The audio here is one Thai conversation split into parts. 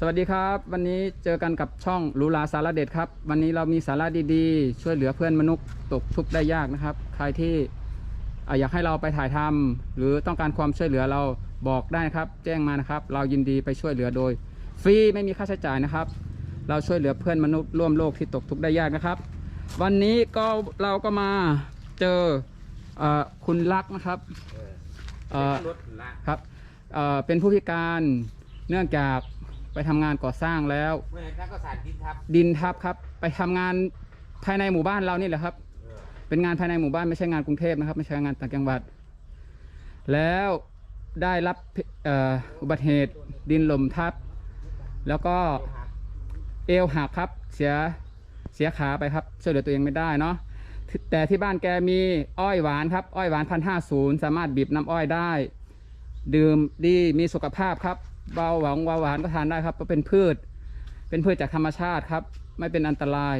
สวัสดีครับ วันนี้เจอกันกับช่องลูลาสาระเด็ดครับ วันนี้เรามีสาระดีๆ ช่วยเหลือเพื่อนมนุษย์ตกทุกข์ได้ยากนะครับ ใครที่อะอยากให้เราไปถ่ายทำหรือต้องการความช่วยเหลือเราบอกได้นะครับ แจ้งมานะครับ เรายินดีไปช่วยเหลือโดย ฟรีไม่มีค่าใช้จ่ายนะครับ เราช่วยเหลือเพื่อนมนุษย์ร่วมโลกที่ตกทุกข์ได้ยากนะครับ วันนี้ก็เราก็มาเจอเออคุณลักษณ์นะครับเอ่อรถละครับเอ่อเป็นผู้พิการเนื่องจาก ไปทำงานก่อสร้างแล้ว เมื่อไหร่ก็สารดินทับดินทับครับ ไปทำงานภายในหมู่บ้านเรานี่แหละครับ เออเป็นงานภายในหมู่บ้านไม่ใช่งานกรุงเทพนะครับ ไม่ใช่งานต่างจังหวัด แล้วได้รับเอ่ออุบัติเหตุดินหล่มทับ แล้วก็เอวหักครับเสียเสียขาไปครับช่วยเหลือตัวเองไม่ได้เนาะแต่ที่บ้านแกมีอ้อยหวานครับ อ้อยหวานพันห้าศูนย์สามารถบีบน้ำอ้อยได้ ดื่มดีมีสุขภาพครับ เบาหวานเบาหวานก็ทานได้ครับเพราะเป็นพืช เป็นพืชจากธรรมชาติครับ ไม่เป็นอันตราย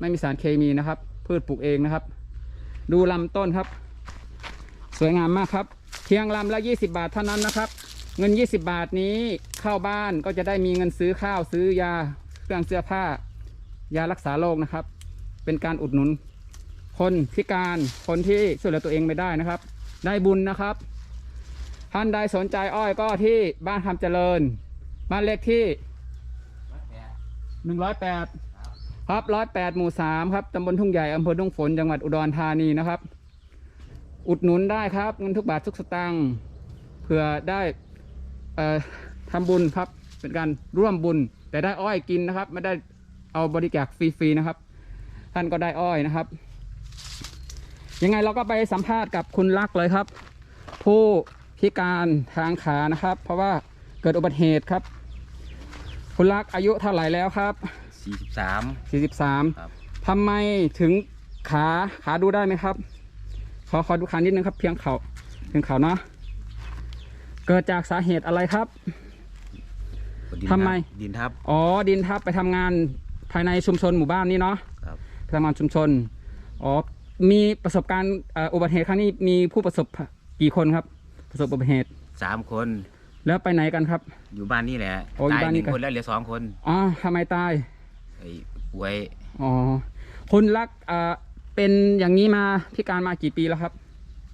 ไม่มีสารเคมีนะครับ พืชปลูกเองนะครับ ดูลำต้นครับ สวยงามมากครับเพียงลำละ 20 บาทเท่านั้นนะครับ เงิน 20 บาทนี้เข้าบ้านก็จะได้มีเงินซื้อข้าวซื้อยาเครื่องเสื้อผ้า ยารักษาโรคนะครับ เป็นการอุดหนุน คนพิการคนที่ช่วยเหลือตัวเองไม่ได้นะครับ ได้บุญนะครับ ท่านใดสนใจอ้อยก็ที่บ้านคำเจริญ บ้านเลขที่หนึ่งร้อยแปดครับร้อยแปดหมู่สามครับตำบลทุ่งใหญ่อำเภอทุ่งฝนจังหวัดอุดรธานีนะครับ อุดหนุนได้ครับเงินทุกบาททุกสตางค์เพื่อได้เอ่อทำบุญครับ เป็นการร่วมบุญ แต่ได้อ้อยกินนะครับ ไม่ได้เอาบริจาคฟรีๆนะครับ ท่านก็ได้อ้อยนะครับ ยังไงเราก็ไปสัมภาษณ์กับคุณลักษ์เลยครับ ผู้ พิการทางขานะครับ เพราะว่าเกิดอุบัติเหตุครับ คุณลักษณ์อายุเท่าไหร่แล้วครับ สี่สิบสาม 43ครับ ทำไมถึงขาขาดูได้ไหมครับ ขอขอดูขานิดนึงครับ เพียงเขาเพียงเขาเนาะเกิดจากสาเหตุอะไรครับดินทำไมทับดินทับ อ๋อดินทับไปทำงานภายในชุมชนหมู่บ้านนี้เนาะครับ ไปทำงานชุมชน อ๋อ มีประสบการณ์เอ่ออุบัติเหตุครั้งนี้มีผู้ประสบกี่คนครับ ประสบอุบัติเหตุสามคน แล้วไปไหนกันครับ อยู่บ้านนี่แหละโอ้อยู่ตายบ้านหนี่นึ่งกัน คนแล้วเหลือสองคนอ๋อทำไมตายไอ้ป่วยอ๋อคุณลักษณ์เอ่อเป็นอย่างนี้มาพิการมากี่ปีแล้วครับ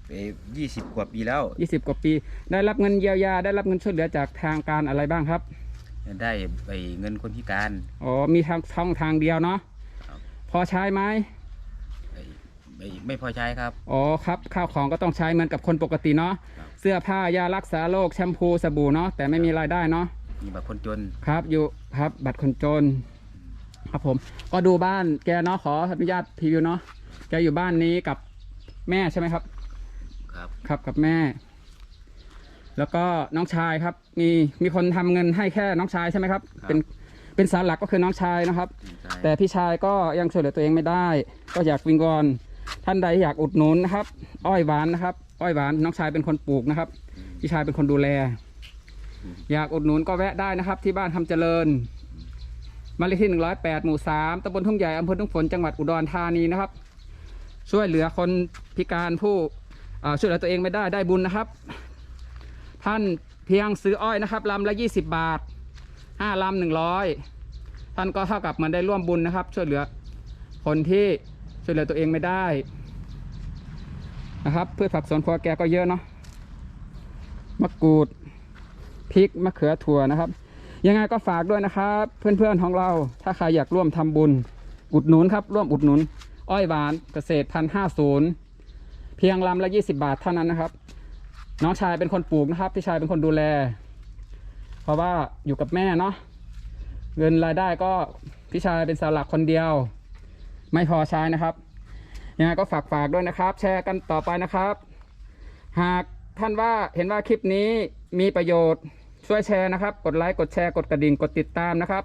ไปยี่สิบกว่าปีแล้วยี่สิบกว่าปี ได้รับเงินเยียวยาได้รับเงินช่วยเหลือจากทางการอะไรบ้างครับได้ไปเงินคนพิการ อ๋อมีทางช่องทางเดียวเนาะครับ พอใช้ไหมไอ้ ไม่ไม่พอใช้ครับ อ๋อครับข้าวของก็ต้องใช้เหมือนกับคนปกติเนาะครับ เสื้อผ้ายารักษาโรคแชมพูสบู่เนาะแต่ไม่มีรายได้เนาะมีบัตรคนจนครับอยู่ครับบัตรคนจน ครับผมก็ดูบ้านแกเนาะขออนุญาตพรีวิวเนาะแกอยู่บ้านนี้กับแม่ใช่ไหมครับ ครับครับกับแม่ แล้วก็น้องชายครับ มีมีคนทำเงินให้แค่น้องชายใช่ไหมครับ เป็นเป็นสารหลักก็คือน้องชายนะครับ ใช่แต่พี่ชายก็ยังช่วยเหลือตัวเองไม่ได้ ก็อยากวิงวอน ท่านใดอยากอุดหนุนนะครับ อ้อยหวานนะครับ อ้อยหวานน้องชายเป็นคนปลูกนะครับ พี่ชายเป็นคนดูแล อยากอุดหนุนก็แวะได้นะครับ ที่บ้านทำเจริญมาเลขที่108หมู่3ตำบลทุ่งใหญ่อำเภอทุ่งฝนจังหวัดอุดรธานีนะครับ ช่วยเหลือคนพิการผู้ช่วยเหลือตัวเองไม่ได้ได้บุญนะครับ ท่านเพียงซื้ออ้อยนะครับลำละ20บบาท5ลำ100ท่านก็เท่ากับเหมือนได้ร่วมบุญนะครับ ช่วยเหลือคนที่ ช่วยเหลือตัวเองไม่ได้นะครับพืชผักสวนครัวแกก็เยอะเนาะมะกรูดพริกมะเขือถั่วนะครับ ยังไงก็ฝากด้วยนะครับ เพื่อนๆของเรา ถ้าใครอยากร่วมทำบุญ อุดหนุนครับ ร่วมอุดหนุน อ้อยหวานเกษตรพันห้าศูนย์เพียงลำละยี่สิบาทเท่านั้นนะครับ น้องชายเป็นคนปลูกนะครับพี่ชายเป็นคนดูแล เพราะว่าอยู่กับแม่เนาะเงินรายได้ก็พี่ชายเป็นเสาหลักคนเดียว ไม่พอใช้นะครับยังไงก็ฝากฝากด้วยนะครับ แชร์กันต่อไปนะครับ หากท่านว่าเห็นว่าคลิปนี้มีประโยชน์ช่วยแชร์นะครับ กดไลค์กดแชร์กดกระดิ่งกดติดตามนะครับ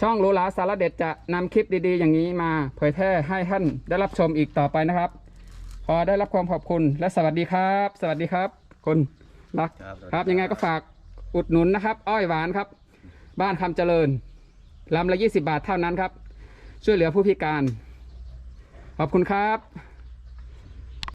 ช่องหรูหราสารเด็ดจะนำคลิปดีๆ อย่างนี้มาเผยแพร่ให้ท่านได้รับชมอีกต่อไปนะครับขอได้รับความขอบคุณและสวัสดีครับ สวัสดีครับคุณรักครับครับยังไงก็ฝากอุดหนุนนะครับ อ้อยหวานครับ บ้านคำเจริญลำละยี่สิบาทเท่านั้นครับ ช่วยเหลือผู้พิการ ขอบคุณครับ